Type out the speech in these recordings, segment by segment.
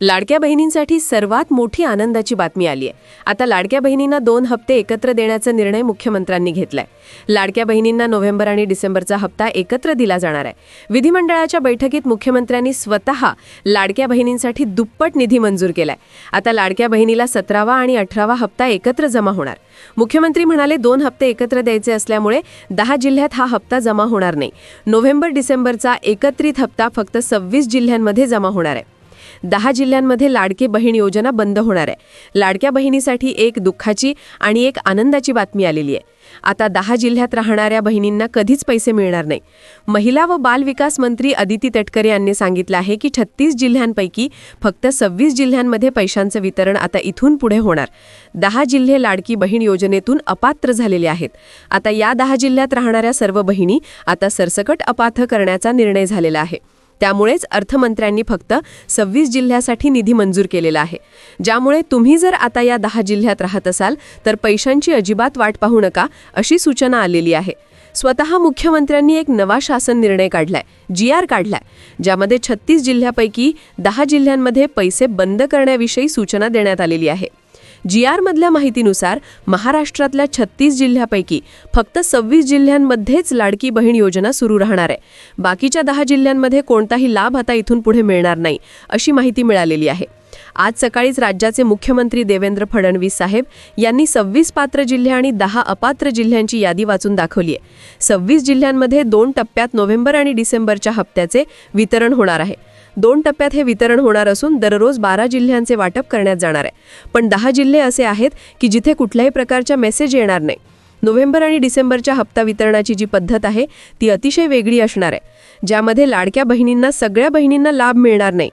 लाडक्या बहिणींसाठी सर्वात मोठी आनंदाची बातमी आली आहे. आता लाडक्या बहिणींना दोन हप्ते एकत्र देण्याचा निर्णय मुख्यमंत्र्यांनी घेतलाय. लाडक्या बहिणींना नोव्हेंबर आणि डिसेंबरचा हप्ता एकत्र दिला जाणार आहे. विधिमंडळाच्या बैठकीत मुख्यमंत्र्यांनी स्वतः लाडक्या बहिणींसाठी दुप्पट निधी मंजूर केलाय. आता लाडक्या बहिणीला सतरावा आणि अठरावा हप्ता एकत्र जमा होणार. मुख्यमंत्री म्हणाले दोन हप्ते एकत्र द्यायचे असल्यामुळे दहा जिल्ह्यात हा हप्ता जमा होणार नाही. नोव्हेंबर डिसेंबरचा एकत्रित हप्ता फक्त सव्वीस जिल्ह्यांमध्ये जमा होणार आहे. दहा जिल्ह्यांमध्ये लाडके बहीण योजना बंद होणार आहे. लाडक्या बहिणीसाठी एक दुःखाची आणि एक आनंदाची बातमी आलेली आहे. आता दहा जिल्ह्यात राहणाऱ्या बहिणींना कधीच पैसे मिळणार नाही. महिला व बाल विकास मंत्री अदिती तटकरे यांनी सांगितलं आहे की छत्तीस जिल्ह्यांपैकी फक्त सव्वीस जिल्ह्यांमध्ये पैशांचं वितरण आता इथून पुढे होणार. दहा जिल्हे लाडकी बहीण योजनेतून अपात्र झालेले आहेत. आता या दहा जिल्ह्यात राहणाऱ्या सर्व बहिणी आता सरसकट अपात्र करण्याचा निर्णय झालेला आहे. त्यामुळेच अर्थमंत्र्यांनी फक्त सव्वीस जिल्ह्यासाठी निधी मंजूर केलेला आहे. ज्यामुळे तुम्ही जर आता या दहा जिल्ह्यात राहत असाल तर पैशांची अजिबात वाट पाहू नका अशी सूचना आलेली आहे. स्वतः मुख्यमंत्र्यांनी एक नवा शासन निर्णय काढलाय जी आर काढलाय ज्यामध्ये छत्तीस जिल्ह्यापैकी दहा जिल्ह्यांमध्ये पैसे बंद करण्याविषयी सूचना देण्यात आलेली आहे. जी आरमधल्या माहितीनुसार महाराष्ट्रातल्या छत्तीस जिल्ह्यापैकी फक्त सव्वीस जिल्ह्यांमध्येच लाडकी बहीण योजना सुरू राहणार आहे. बाकीच्या दहा जिल्ह्यांमध्ये कोणताही लाभ आता इथून पुढे मिळणार नाही अशी माहिती मिळालेली आहे. आज सकाळीच राज्याचे मुख्यमंत्री देवेंद्र फडणवीस साहेब यांनी सव्वीस पात्र जिल्हे आणि दहा अपात्र जिल्ह्यांची यादी वाचून दाखवली आहे. सव्वीस जिल्ह्यांमध्ये दोन टप्प्यात नोव्हेंबर आणि डिसेंबरच्या हप्त्याचे वितरण होणार आहे. दोन टप्प्यात हे वितरण होणार असून दररोज बारा जिल्ह्यांचे वाटप करण्यात जाणार आहे. पण दहा जिल्हे असे आहेत की जिथे कुठल्याही प्रकारच्या मेसेज येणार नाही. नोव्हेंबर आणि डिसेंबरच्या हप्ता वितरणाची जी पद्धत आहे ती अतिशय वेगळी असणार आहे. ज्यामध्ये लाडक्या बहिणींना सगळ्या बहिणींना लाभ मिळणार नाही.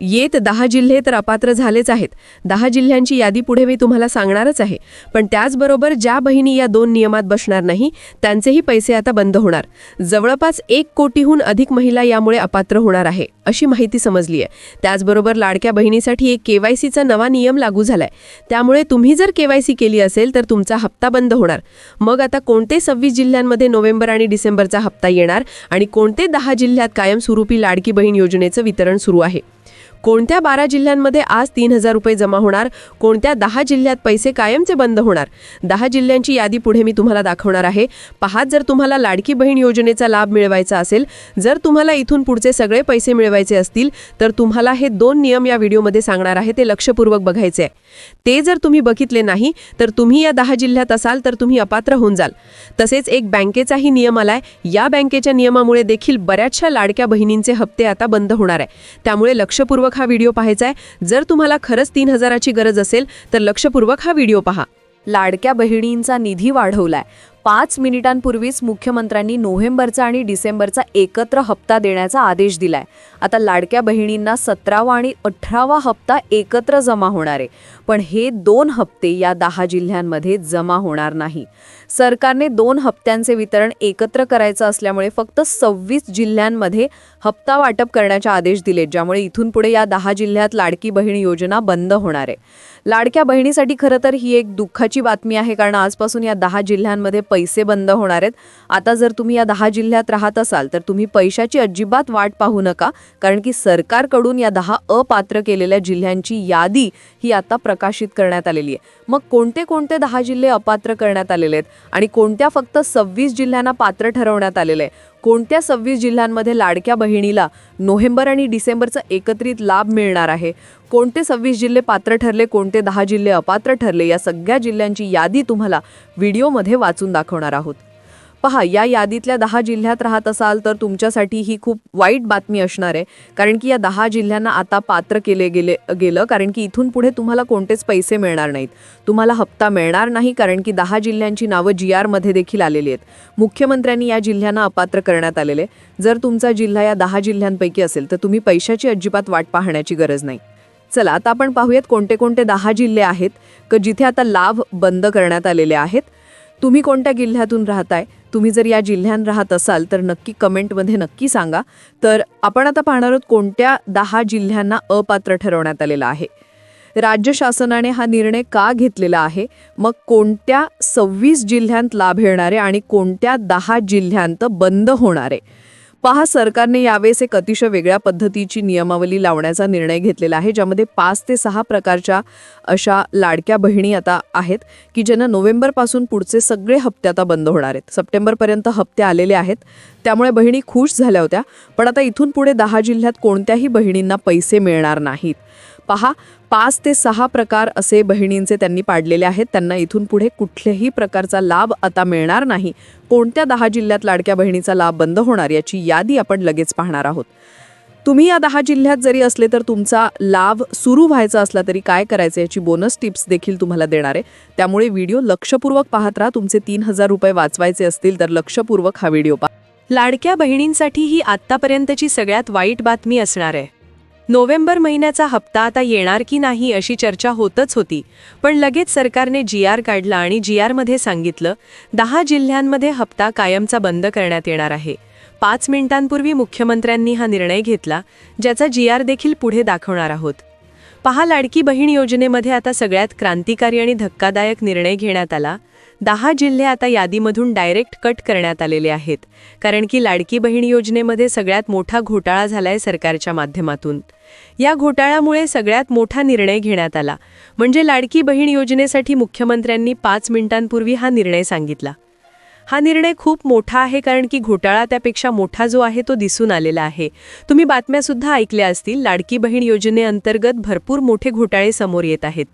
येत दहा जिल्हे तर अपात्र झालेच आहेत. दहा जिल्ह्यांची यादी पुढे मी तुम्हाला सांगणारच आहे. पण त्याचबरोबर ज्या बहिणी या दोन नियमात बसणार नाही त्यांचेही पैसे आता बंद होणार. जवळपास एक कोटीहून अधिक महिला यामुळे अपात्र होणार आहे अशी माहिती समजली आहे. त्याचबरोबर लाडक्या बहिणीसाठी एक केवायसीचा नवा नियम लागू झालाय. त्यामुळे तुम्ही जर केवायसी केली असेल तर तुमचा हप्ता बंद होणार. मग आता कोणते सव्वीस जिल्ह्यांमध्ये नोव्हेंबर आणि डिसेंबरचा हप्ता येणार आणि कोणते दहा जिल्ह्यात कायमस्वरूपी लाडकी बहीण योजनेचं वितरण सुरू आहे? कोणत्या बारा जिल्ह्यांमध्ये आज तीन हजार रुपये जमा होणार? कोणत्या दहा जिल्ह्यात पैसे कायमचे बंद होणार? दहा जिल्ह्यांची यादी पुढे मी तुम्हाला दाखवणार आहे. पहात जर तुम्हाला लाडकी बहीण योजनेचा लाभ मिळवायचा असेल जर तुम्हाला इथून पुढचे सगळे पैसे मिळवायचे असतील तर तुम्हाला हे दोन नियम या व्हिडिओमध्ये सांगणार आहे. ते लक्षपूर्वक बघायचे आहे. ते जर तुम्ही बघितले नाही तर तुम्ही या दहा जिल्ह्यात असाल तर तुम्ही अपात्र होऊन जाल. तसेच एक बँकेचाही नियम आलाय. या बँकेच्या नियमामुळे देखील बऱ्याचशा लाडक्या बहिणींचे हप्ते आता बंद होणार आहे. त्यामुळे लक्षपूर्वक हा व्हिडिओ पाहायचा आहे. जर तुम्हाला खरंच तीन हजाराची गरज असेल तर लक्षपूर्वक हा व्हिडिओ पहा. लाडक्या बहिणींचा निधी वाढवलाय. पाच मिनिटांपूर्वीच मुख्यमंत्र्यांनी नोव्हेंबरचा आणि डिसेंबरचा एकत्र हप्ता देण्याचा आदेश दिलाय. आता लाडक्या बहिणींना सतरावा आणि अठरावा हप्ता एकत्र जमा होणार आहे. पण हे दोन हप्ते या दहा जिल्ह्यांमध्ये जमा होणार नाही. सरकारने दोन हप्त्यांचे वितरण एकत्र करायचं असल्यामुळे फक्त सव्वीस जिल्ह्यांमध्ये हप्ता वाटप करण्याचे आदेश दिलेत ज्यामुळे इथून पुढे या दहा जिल्ह्यात लाडकी बहीण योजना बंद होणार आहे. लाडक्या बहिणीसाठी खरं तर ही एक दुःखाची बातमी आहे कारण आजपासून या दहा जिल्ह्यांमध्ये पैसे बंद होणार आहेत. आता जर तुम्ही या दहा जिल्ह्यात राहत असाल तर तुम्ही पैशाची अजिबात वाट पाहू नका. कारण की सरकारकडून या दहा अपात्र केलेल्या जिल्ह्यांची यादी ही आता प्रकाशित करण्यात आलेली आहे. मग कोणते कोणते दहा जिल्हे अपात्र करण्यात आलेले आहेत? आणि कोणत्या फक्त सव्वीस जिल्ह्यांना पात्र ठरवण्यात आलेले आहे? कोणत्या सव्वीस जिल्ह्यांमध्ये लाडक्या बहिणीला नोव्हेंबर आणि डिसेंबरचा एकत्रित लाभ मिळणार आहे? कोणते सव्वीस जिल्हे पात्र ठरले कोणते दहा जिल्हे अपात्र ठरले? या सगळ्या जिल्ह्यांची यादी तुम्हाला व्हिडिओमध्ये वाचून दाखवणार आहोत. पहा या यादीतल्या दहा जिल्ह्यात राहत असाल तर तुमच्यासाठी ही खूप वाईट बातमी असणार आहे. कारण की या दहा जिल्ह्यांना आता पात्र केले गेले गेलं कारण की इथून पुढे तुम्हाला कोणतेच पैसे मिळणार नाहीत. तुम्हाला हप्ता मिळणार नाही कारण की दहा जिल्ह्यांची नावं जी आरमध्ये देखील आलेली आहेत. मुख्यमंत्र्यांनी या जिल्ह्यांना अपात्र करण्यात आलेले. जर तुमचा जिल्हा या दहा जिल्ह्यांपैकी असेल तर तुम्ही पैशाची अजिबात वाट पाहण्याची गरज नाही. चला आता आपण पाहूयात कोणते कोणते दहा जिल्हे आहेत क जिथे आता लाभ बंद करण्यात आलेले आहेत. तुम्ही कोणत्या जिल्ह्यातून राहताय? तुम्ही जर या जिल्ह्यात राहत असाल तर नक्की कमेंटमध्ये नक्की सांगा. तर आपण आता पाहणार आहोत कोणत्या दहा जिल्ह्यांना अपात्र ठरवण्यात आलेला आहे. राज्य शासनाने हा निर्णय का घेतलेला आहे? मग कोणत्या सव्वीस जिल्ह्यांत लाभ येणारे आणि कोणत्या दहा जिल्ह्यांत बंद होणारे पहा सरकारने यावेळेस एक अतिशय वेगळ्या पद्धतीची नियमावली लावण्याचा निर्णय घेतलेला आहे ज्यामध्ये पाच ते सहा प्रकारच्या अशा लाडक्या बहिणी आता आहेत की ज्यांना नोव्हेंबरपासून पुढचे सगळे हप्ते आता बंद होणार आहेत. सप्टेंबरपर्यंत हप्ते आलेले आहेत त्यामुळे बहिणी खुश झाल्या होत्या पण आता इथून पुढे दहा जिल्ह्यात कोणत्याही बहिणींना पैसे मिळणार नाहीत. पहा पाच ते सहा प्रकार असे बहिणींचे त्यांनी पाडलेले आहेत. त्यांना इथून पुढे कुठल्याही प्रकारचा लाभ आता मिळणार नाही. कोणत्या दहा जिल्ह्यात लाडक्या बहिणीचा लाभ बंद होणार याची यादी आपण लगेच पाहणार आहोत. तुम्ही या दहा जिल्ह्यात जरी असले तर तुमचा लाभ सुरू व्हायचा असला तरी काय करायचं याची बोनस टिप्स देखील तुम्हाला देणार आहे. त्यामुळे व्हिडिओ लक्षपूर्वक पाहत राहा. तुमचे तीन हजार रुपये वाचवायचे असतील तर लक्षपूर्वक हा व्हिडिओ पहा. लाडक्या बहिणींसाठी ही आत्तापर्यंतची सगळ्यात वाईट बातमी असणार आहे. नोव्हेंबर महिन्याचा हप्ता आता येणार की नाही अशी चर्चा होतच होती. पण लगेच सरकारने जी आर काढला आणि जी आरमध्ये सांगितलं दहा जिल्ह्यांमध्ये हप्ता कायमचा बंद करण्यात येणार आहे. पाच मिनिटांपूर्वी मुख्यमंत्र्यांनी हा निर्णय घेतला ज्याचा जी आर देखील पुढे दाखवणार आहोत. पहा लाडकी बहीण योजनेमध्ये आता सगळ्यात क्रांतिकारी आणि धक्कादायक निर्णय घेण्यात आला दहा जिल्हे आता यादीमधून डायरेक्ट कट करण्यात आलेले आहेत. कारण की लाडकी बहीण योजनेमध्ये सगळ्यात मोठा घोटाळा झालाय सरकारच्या माध्यमातून. या घोटाळ्यामुळे सगळ्यात मोठा निर्णय घेण्यात आला. म्हणजे लाडकी बहीण योजनेसाठी मुख्यमंत्र्यांनी पाच मिनिटांपूर्वी हा निर्णय सांगितला. हा निर्णय खूप मोठा आहे कारण की घोटाळा त्यापेक्षा मोठा जो आहे तो दिसून आलेला आहे. तुम्ही बातम्यासुद्धा ऐकल्या असतील लाडकी बहीण योजनेअंतर्गत भरपूर मोठे घोटाळे समोर येत आहेत.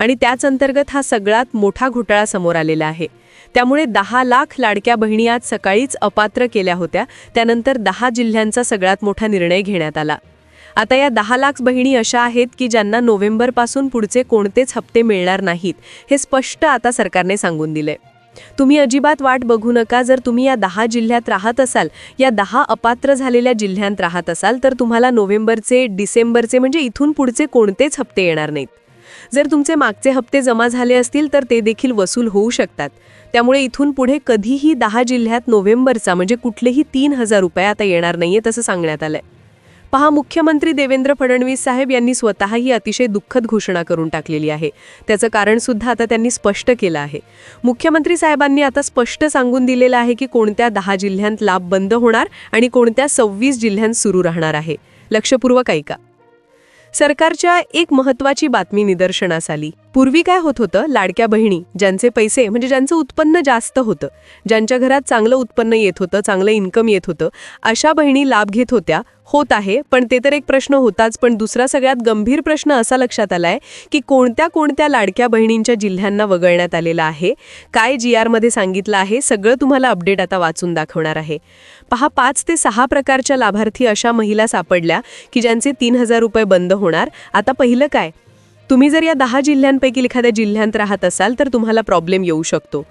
आणि त्याच अंतर्गत हा सगळ्यात मोठा घोटाळा समोर आलेला आहे. त्यामुळे दहा लाख लाडक्या बहिणी आज सकाळीच अपात्र केल्या होत्या त्यानंतर दहा जिल्ह्यांचा सगळ्यात मोठा निर्णय घेण्यात आला. आता या दहा लाख बहिणी अशा आहेत की ज्यांना नोव्हेंबरपासून पुढचे कोणतेच हप्ते मिळणार नाहीत हे स्पष्ट आता सरकारने सांगून दिले तुम्ही अजिबात वाट बघू नका. जर तुम्ही या दहा जिल्ह्यात राहत असाल या दहा अपात्र झालेल्या जिल्ह्यांत राहत असाल तर तुम्हाला नोव्हेंबरचे डिसेंबरचे म्हणजे इथून पुढचे कोणतेच हप्ते येणार नाहीत. जर तुमचे मागचे हप्ते जमा झाले असतील तर ते देखील वसूल होऊ शकतात. त्यामुळे इथून पुढे कधीही दहा जिल्ह्यात नोव्हेंबरचा म्हणजे कुठलेही तीन हजार रुपये आता येणार नाहीये तसं सांगण्यात आलंय. पहा मुख्यमंत्री देवेंद्र फडणवीस साहेब यांनी स्वतःही अतिशय दुःखद घोषणा करून टाकलेली आहे. त्याचं कारण सुद्धा आता त्यांनी स्पष्ट केलं आहे. मुख्यमंत्री साहेबांनी आता स्पष्ट सांगून दिलेलं आहे की कोणत्या दहा जिल्ह्यांत लाभ बंद होणार आणि कोणत्या सव्वीस जिल्ह्यांत सुरू राहणार आहे. लक्षपूर्वक ऐका. सरकारच्या एक महत्वाची बातमी निदर्शनास आली. पूर्वी काय होत होतं? लाडक्या बहिणी ज्यांचे पैसे म्हणजे ज्यांचं उत्पन्न जास्त होतं ज्यांच्या घरात चांगलं उत्पन्न येत होतं चांगलं इन्कम येत होतं अशा बहिणी लाभ घेत होत्या होत आहे. पण ते तर एक प्रश्न होताच. पण दुसरा सगळ्यात गंभीर प्रश्न असा लक्षात आलाय की कोणत्या कोणत्या लाडक्या बहिणींच्या जिल्ह्यांना वगळण्यात आलेला आहे? काय जी आरमध्ये सांगितलं आहे? सगळं तुम्हाला अपडेट आता वाचून दाखवणार आहे. पहा पाच ते सहा प्रकारच्या लाभार्थी अशा महिला सापडल्या की ज्यांचे तीन हजार रुपये बंद होणार. आता पहिलं काय? तुम्ही जर या दहा जिल्ह्यांपैकी एखाद्या जिल्ह्यांत राहत असाल तर तुम्हाला प्रॉब्लेम येऊ शकतो.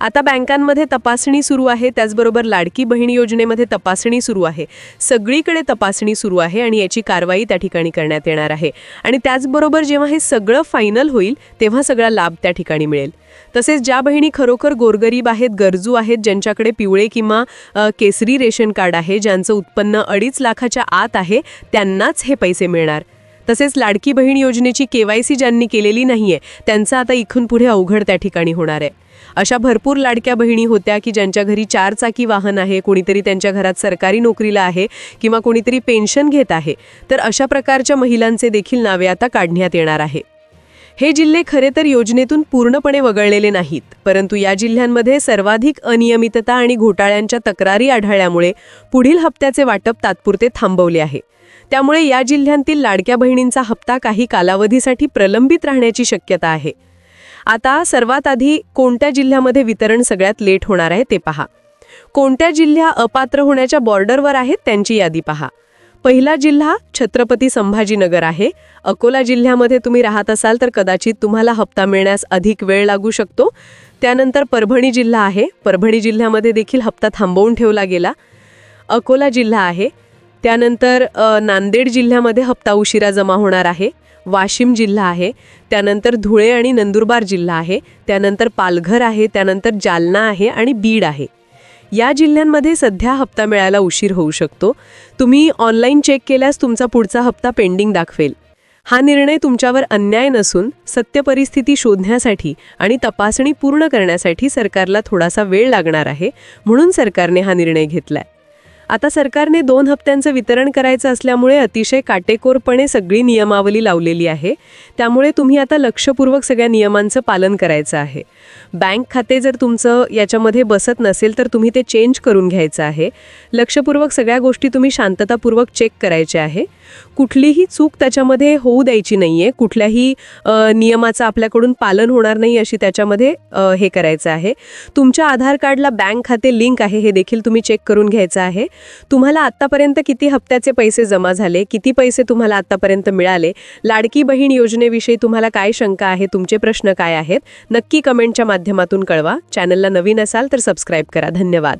आता बँकांमध्ये तपासणी सुरू आहे त्याचबरोबर लाडकी बहीण योजनेमध्ये तपासणी सुरू आहे. सगळीकडे तपासणी सुरू आहे आणि याची कारवाई त्या ठिकाणी करण्यात येणार आहे. आणि त्याचबरोबर जेव्हा हे सगळं फायनल होईल तेव्हा सगळा लाभ त्या ठिकाणी मिळेल. तसेच ज्या बहिणी खरोखर गोरगरीब आहेत गरजू आहेत ज्यांच्याकडे पिवळे किंवा केसरी रेशन कार्ड आहे ज्यांचं उत्पन्न अडीच लाखाच्या आत आहे त्यांनाच हे पैसे मिळणार. तसेच लाडकी बहीण योजनेची केवायसी ज्यांनी केलेली नाहीये त्यांचं आता इथून पुढे अवघड त्या ठिकाणी होणार आहे. अशा भरपूर लाडक्या बहिणी होत्या की ज्यांच्या घरी चारचाकी वाहन आहे कोणीतरी त्यांच्या घरात सरकारी नोकरीला आहे किंवा कोणीतरी पेन्शन घेत आहे तर अशा प्रकारच्या महिलांचे देखील नावे आता काढण्यात येणार आहे. हे जिल्हे खरे तर योजनेतून पूर्णपणे वगळलेले नाहीत परंतु या जिल्ह्यांमध्ये सर्वाधिक अनियमितता आणि घोटाळ्यांच्या तक्रारी आढळल्यामुळे पुढील हप्त्याचे वाटप तात्पुरते थांबवले आहे. त्यामुळे या जिल्ह्यांतील लाडक्या बहिणींचा हप्ता काही कालावधीसाठी प्रलंबित राहण्याची शक्यता आहे. आता सर्वात आधी कोणत्या जिल्ह्यामध्ये वितरण सगळ्यात लेट होणार आहे ते पहा. कोणत्या जिल्ह्या अपात्र होण्याच्या बॉर्डरवर आहेत त्यांची यादी पहा. पहिला जिल्हा छत्रपती संभाजीनगर आहे. अकोला जिल्ह्यामध्ये तुम्ही राहत असाल तर कदाचित तुम्हाला हप्ता मिळण्यास अधिक वेळ लागू शकतो. त्यानंतर परभणी जिल्हा आहे. परभणी जिल्ह्यामध्ये देखील हप्ता थांबवून ठेवला गेला. अकोला जिल्हा आहे. त्यानंतर नांदेड जिल्ह्यामध्ये हप्ता उशिरा जमा होणार आहे. वाशिम जिल्हा आहे त्यानंतर धुळे आणि नंदुरबार जिल्हा आहे त्यानंतर पालघर आहे त्यानंतर जालना आहे आणि बीड आहे. या जिल्ह्यांमध्ये सध्या हप्ता मिळायला उशीर होऊ शकतो. तुम्ही ऑनलाईन चेक केल्यास तुमचा पुढचा हप्ता पेंडिंग दाखवेल. हा निर्णय तुमच्यावर अन्याय नसून सत्य परिस्थिती शोधण्यासाठी आणि तपासणी पूर्ण करण्यासाठी सरकारला थोडासा वेळ लागणार आहे म्हणून सरकारने हा निर्णय घेतलाय. आता सरकारने दोन हप्त्यांचं वितरण करायचं असल्यामुळे अतिशय काटेकोरपणे सगळी नियमावली लावलेली आहे. त्यामुळे तुम्ही आता लक्षपूर्वक सगळ्या नियमांचं पालन करायचं आहे. बँक खाते जर तुमचं याच्यामध्ये बसत नसेल तर तुम्ही ते चेंज करून घ्यायचं आहे. लक्षपूर्वक सगळ्या गोष्टी तुम्ही शांततापूर्वक चेक करायच्या आहे. कुठलीही चूक त्याच्यामध्ये होऊ द्यायची नाही आहे कुठल्याही नियमाचं आपल्याकडून पालन होणार नाही अशी त्याच्यामध्ये हे करायचं आहे. तुमच्या आधार कार्डला बँक खाते लिंक आहे हे देखील तुम्ही चेक करून घ्यायचं आहे. तुम्हाला आत्तापर्यंत किती हप्त्याचे पैसे जमा झाले? किती पैसे तुम्हाला आत्तापर्यंत मिळाले? लाडकी बहीण योजनेविषयी तुम्हाला काय शंका आहे? तुमचे प्रश्न काय आहेत? नक्की कमेंटच्या माध्यमातून कळवा. चॅनलला नवीन असाल तर सबस्क्राईब करा. धन्यवाद.